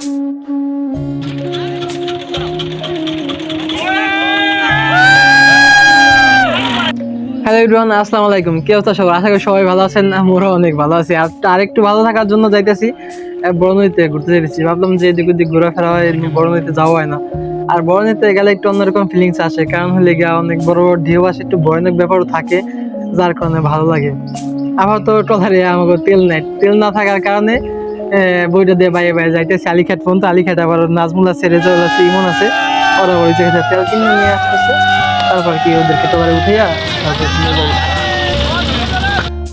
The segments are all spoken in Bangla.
হ্যালো আসসালামু আলাইকুম। কি অবস্থা আশা করি সবাই ভালো আছেন অনেক ভালো আছি। আর ভালো থাকার জন্য যাইতেছি বড় নদীতে ঘুরতে যাইতেছি। ভাবলাম যে এদিক ওদিক হয় বড় নদীতে যাওয়া হয় না। আর বড় নদীতে গেলে একটু অন্যরকম ফিলিংস আসে। কারণ হলে অনেক বড় বড় ঢেউ আসে, একটু ভয়ানক ব্যাপারও থাকে, যার কারণে ভালো লাগে। আবার তো টলারে আমাকে তেল নাই। তেল না থাকার কারণে বইটা দিয়ে বাইরে বাইরে যাইতেছি। আলিঘাট পর্যন্ত আলিঘাট আবার নাজমুল আছে, রেজাউল আছে, ইমন আছে। ওরা ওই জায়গায় তেল কিনে নিয়ে আসতেছে। তারপর কি ওদেরকে তোমার উঠাইয়া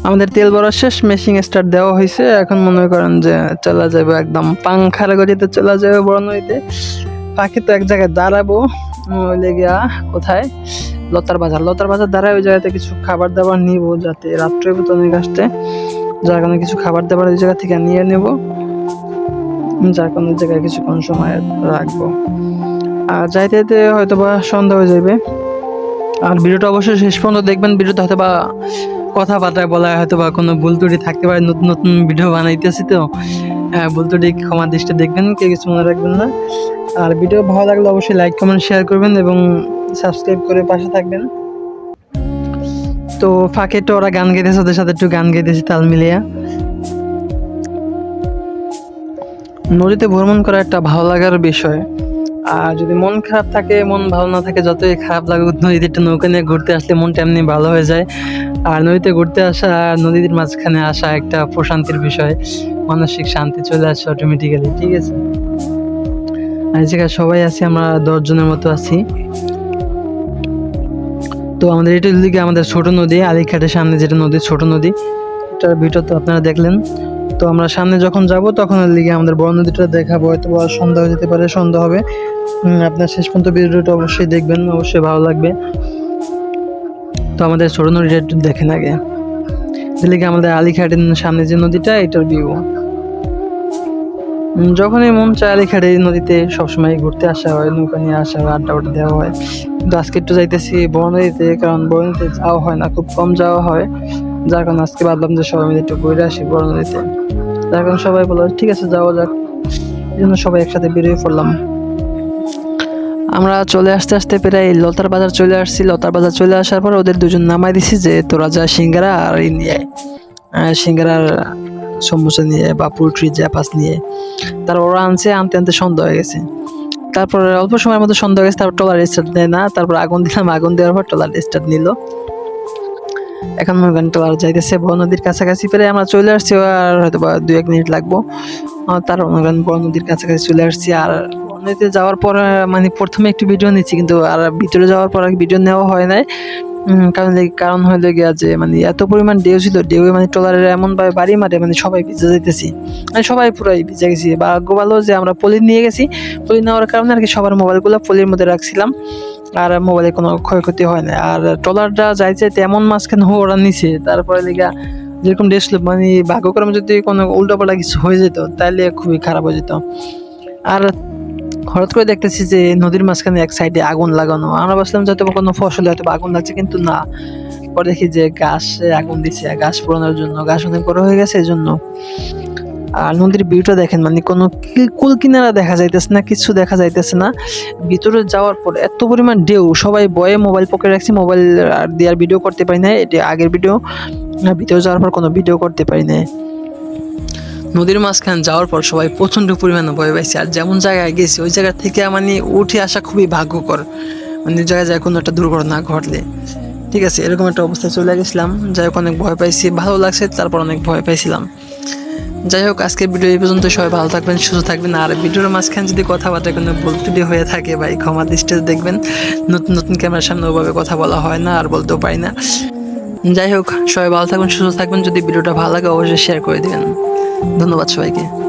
আমাদের তেল ভরা শেষ মেশিং স্টার্ট দেওয়া হয়েছে। এখন মনে করেন যে চলা যাবে একদম পাংখার গতিতে চলা যাবে বড় নদীতে। পাখি তো এক জায়গায় দাঁড়াবো। ওইলে গিয়া কোথায়? লতার বাজার। লতার বাজার দাঁড়ায় ওই জায়গাতে কিছু খাবার দাবার নিব যাতে রাত্রে তো অনেক যার কারণে কিছু খাবার দাবার ওই জায়গা থেকে নিয়ে নেব। যার কারণে জায়গায় কিছুক্ষণ সময় রাখব। আর যাইতে যাইতে হয়তো বা সন্ধ্যা হয়ে যাবে আর ভিডিওটা অবশ্যই শেষ পর্যন্ত দেখবেন। ভিডিওতে হয়তো বা কথাবার্তায় বলা হয়তো বা কোনো ভুল ত্রুটি থাকতে পারে। নতুন নতুন ভিডিও বানাইতেছি তো। হ্যাঁ ভুল ত্রুটি ক্ষমা দৃষ্টি দেখবেন, কেউ কিছু মনে রাখবেন না। আর ভিডিও ভালো লাগলে অবশ্যই লাইক কমেন্ট শেয়ার করবেন এবং সাবস্ক্রাইব করে পাশে থাকবেন। তো ফাঁকে তো ওরা গান গাইতেছে, ওদের সাথে একটু গান গাইতেছি তাল মিলিয়া। নদীতে ভ্রমণ করা একটা ভালো লাগার বিষয়। আর যদি মন খারাপ থাকে, মন ভালো না থাকে, যতই খারাপ লাগুক, নদীতে একটু নৌকা নিয়ে ঘুরতে আসলে মনটা এমনি ভালো হয়ে যায়। আর নদীতে ঘুরতে আসা আর নদীর মাঝখানে আসা একটা প্রশান্তির বিষয়, মানসিক শান্তি চলে আসে অটোমেটিক্যালি ঠিক আছে? আর জায়গায় সবাই আছি, আমরা দশজনের মতো আছি। তো আমাদের এটা দিকে আমাদের ছোট নদী, আলিঘাটের সামনে যেটা নদী, ছোট নদী, এটার ভিডিও তো আপনারা দেখলেন। তো আমরা সামনে যখন যাব, তখন লিগে আমাদের বড় নদীটা দেখাবো। হয়তো বা সন্ধ্যা হয়ে যেতে পারে, সন্ধ্যা হবে। আপনার শেষ পর্যন্ত ভিডিওটা অবশ্যই দেখবেন, অবশ্যই ভালো লাগবে। তো আমাদের ছোট নদীটা একটু দেখেন আগে। এদিকে আমাদের আলিঘাটের সামনে যে নদীটা, এটার ভিউ যখনই মন চায় আলিঘাটে নদীতে সবসময় ঘুরতে আসা হয়, নৌকা নিয়ে আসা হয়, আড্ডা উড্ডা দেওয়া হয়। কিন্তু আজকে একটু যাইতেছি বড় নদীতে, কারণ বড় নদীতে যাওয়া হয় না, খুব কম যাওয়া হয়। যার কারণে আজকে ভাবলাম যে সবাই মিলে একটু ঘুরে আসি বড় নদীতে। যার কারণে সবাই বলল, ঠিক আছে, যাওয়া যাক। এই জন্য সবাই একসাথে বেরিয়ে পড়লাম। আমরা চলে আসতে আসতে প্রায় লতার বাজার চলে আসছি। লতার বাজার চলে আসার পর ওদের দুজন নামাই দিছি যে, তোরা যা সিঙ্গারা আর ইন্ডিয়ায় সিঙ্গারার সমোসা নিয়ে বা পোলট্রি জ্যাপাস নিয়ে। তার ওরা আনছে, আনতে আনতে সন্ধ্যা হয়ে গেছে। তারপর অল্প সময়ের মধ্যে সন্ধ্যা হয়ে গেছে, তারপর টলার স্টার্ট নেয় না। তারপর আগুন দিলাম, আগুন দেওয়ার পর টলার স্টার্ট নিল। এখন মনে করেন টলার যাইতেছে, বড় নদীর কাছাকাছি পেরে আমরা চলে আসছি, আর হয়তো বা দু এক মিনিট লাগবো। তার মনে করেন বড় নদীর কাছাকাছি চলে আসছি, আর নদীতে যাওয়ার পর মানে প্রথমে একটু ভিডিও নিচ্ছি, কিন্তু আর ভিতরে যাওয়ার পর ভিডিও নেওয়া হয় নাই। কারণ কারণ হইল গিয়া যে মানে এত পরিমাণ ঢেউ ছিল ঢেউ মানে ট্রলারের এমন ভাবে বাড়ি মারে মানে সবাই ভিজে যাইতেছি। মানে সবাই পুরাই ভিজে গেছি। ভাগ্য ভালো যে আমরা পলি নিয়ে গেছি। পলি নেওয়ার কারণে আর কি সবার মোবাইলগুলো পলির মধ্যে রাখছিলাম। আর মোবাইলে কোনো ক্ষয়ক্ষতি হয় না আর ট্রলারটা যাই যাইতে এমন মাঝখানে ওরা নিছে। তারপরে লেগা যেরকম ড্রেস মানে ভাগ্যক্রমে যদি কোনো উল্টাপাল্টা কিছু হয়ে যেত তাহলে খুবই খারাপ হয়ে যেত। আর হঠাৎ করে দেখতেছি যে নদীর মাঝখানে এক সাইডে আগুন লাগানো। আমরা ভাবছিলাম যে হয়তো কোনো ফসলে হয়তো আগুন লাগছে, কিন্তু না। পরে দেখি যে গাছে আগুন দিছে। গাছ পোড়ানোর জন্য, গাছ অনেক বড় হয়ে গেছে এই জন্য আর নদীর ভিউটা দেখেন মানে কোনো কুল কিনারা দেখা যাইতেছে না, কিছু দেখা যাইতেছে না। ভিতরে যাওয়ার পর এত পরিমাণ ঢেউ, সবাই বয়ে মোবাইল পকেটে রাখছি মোবাইল আর দিয়ে আর ভিডিও করতে পারি না এটি আগের ভিডিও ভিতরে যাওয়ার পর কোনো ভিডিও করতে পারি না নদীর মাঝখানে যাওয়ার পর সবাই প্রচণ্ড পরিমাণে ভয় পাইছে। আর যেমন জায়গায় গেছি, ওই জায়গা থেকে মানে উঠে আসা খুবই ভাগ্যকর। মানে জায়গায় যায় কোনো একটা দুর্ঘটনা ঘটলে। ঠিক আছে, এরকম একটা অবস্থায় চলে গেছিলাম। যাই হোক, অনেক ভয় পাইছি, ভালো লাগছে, তারপর অনেক ভয় পাইছিলাম। যাই হোক, আজকের ভিডিও এই পর্যন্ত, সবাই ভালো থাকবেন, সুস্থ থাকবেন। আর ভিডিওর মাঝখানে যদি কথাবার্তা কোনো ত্রুটি হয়ে থাকে, ভাই, ক্ষমা দৃষ্টিতে দেখবেন। নতুন নতুন ক্যামেরার সামনে ওভাবে কথা বলা হয় না, আর বলতেও পারি না। যাই হোক, সবাই ভালো থাকবেন, সুস্থ থাকবেন। যদি ভিডিওটা ভালো লাগে, অবশ্যই শেয়ার করে দিবেন। ধন্যবাদ সবাইকে।